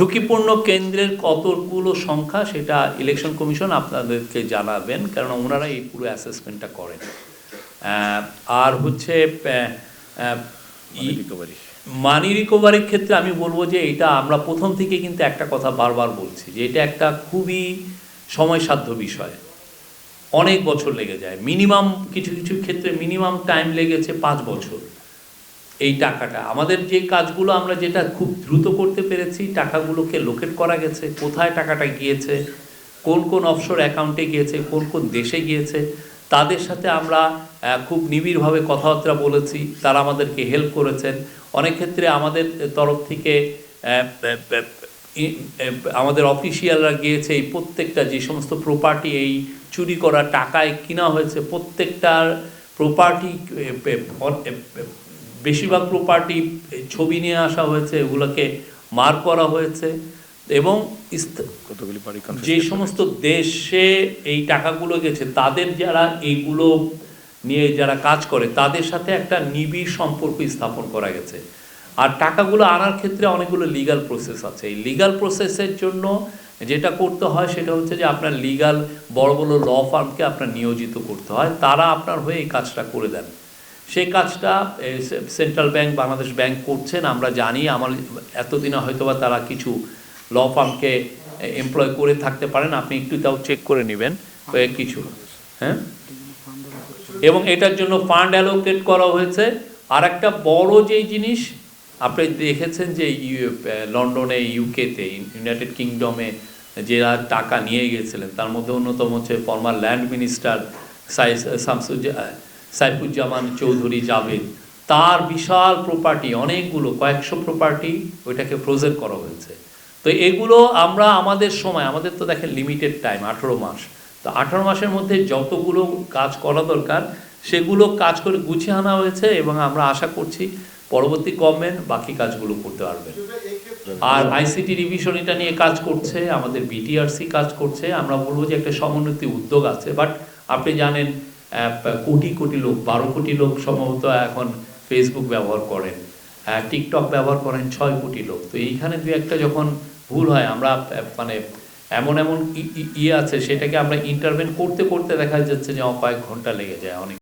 ঝুঁকিপূর্ণ কেন্দ্রের কতগুলো সংখ্যা সেটা ইলেকশন কমিশন আপনাদেরকে জানাবেন কারণ ওনারা এই পুরো অ্যাসেসমেন্টটা করেন। আর হচ্ছে মানি রিকভারির ক্ষেত্রে আমি বলব যে এটা আমরা প্রথম থেকে কিন্তু একটা কথা বারবার বলছি যে এটা একটা খুবই সময়সাধ্য বিষয়। অনেক বছর লেগে যায়। মিনিমাম কিছু কিছু ক্ষেত্রে মিনিমাম টাইম লেগেছে পাঁচ বছর। এই টাকাটা। আমাদের যে কাজগুলো আমরা যেটা খুব দ্রুত করতে পেরেছি, টাকাগুলোকে লোকেট করা গেছে, কোথায় টাকাটা গিয়েছে, কোন কোন অফশোর অ্যাকাউন্টে গিয়েছে, কোন কোন দেশে গিয়েছে, তাদের সাথে আমরা খুব নিবিড়ভাবে কথাবার্তা বলেছি, তারা আমাদেরকে হেল্প করেছেন। অনেক ক্ষেত্রে আমাদের তরফ থেকে আমাদের অফিসিয়ালরা গিয়েছে, এই প্রত্যেকটা যে সমস্ত প্রপার্টি এই চুরি করা টাকায় কিনা হয়েছে, প্রত্যেকটার প্রপার্টি বেশিরভাগ প্রপার্টি ছবি নিয়ে আসা হয়েছে এগুলোকে মার করা হয়েছে এবং যে সমস্ত দেশে এই টাকাগুলো গেছে তাদের যারা এইগুলো নিয়ে যারা কাজ করে তাদের সাথে একটা নিবিড় সম্পর্ক স্থাপন করা গেছে। আর টাকাগুলো আনার ক্ষেত্রে অনেকগুলো লিগ্যাল প্রসেস আছে। এই লিগ্যাল প্রসেসের জন্য যেটা করতে হয় সেটা হচ্ছে যে আপনার লিগ্যাল বড় বড় ল ফার্মকে আপনার নিয়োজিত করতে হয়। তারা আপনার হয়ে এই কাজটা করে দেন। সেই কাজটা সেন্ট্রাল ব্যাংক, বাংলাদেশ ব্যাংক করছেন। আমরা জানি আমার এতদিনে হয়তোবা তারা কিছু ল ফার্মকে এমপ্লয় করে থাকতে পারেন। আপনি একটু তাও চেক করে নেবেন কিছু। হ্যাঁ? এবং এটার জন্য ফান্ড অ্যালোকেট করা হয়েছে। আর একটা বড় যেই জিনিস, আপনি দেখেছেন যে লন্ডনে ইউকেতে ইউনাইটেড কিংডমে যারা টাকা নিয়ে গেছিলেন, তার মধ্যে অন্যতম হচ্ছে former land minister Saifuzzaman Chowdhury Javed তার বিশাল প্রপার্টি অনেকগুলো, কয়েকশো প্রপার্টি ওইটাকে ফ্রোজেন করা হয়েছে। তো এগুলো আমরা আমাদের সময়, আমাদের তো দেখেন লিমিটেড টাইম আঠেরো মাস। তো আঠারো মাসের মধ্যে যতগুলো কাজ করা দরকার, সেগুলো কাজ করে গুছিয়ে আনা হয়েছে এবং আমরা আশা করছি পরবর্তী গভর্নমেন্ট বাকি কাজগুলো করতে পারবে। আর আইসিটি রিভিশন এটা নিয়ে কাজ করছে, আমাদের বিটিআরসি কাজ করছে। আমরা বলব যে একটা সমন্বিত উদ্যোগ আছে বাট আপনি জানেন কোটি কোটি লোক, বারো কোটি লোক সম্ভবত এখন ফেসবুক ব্যবহার করেন। টিকটক ব্যবহার করেন ছয় কোটি লোক। তো এইখানে দু একটা যখন ভুল হয়, আমরা মানে এমন এমন ইয়ে আছে, সেটাকে আমরা ইন্টারভেন করতে করতে দেখা যাচ্ছে যে কয়েক ঘণ্টা লেগে যায় অনেক।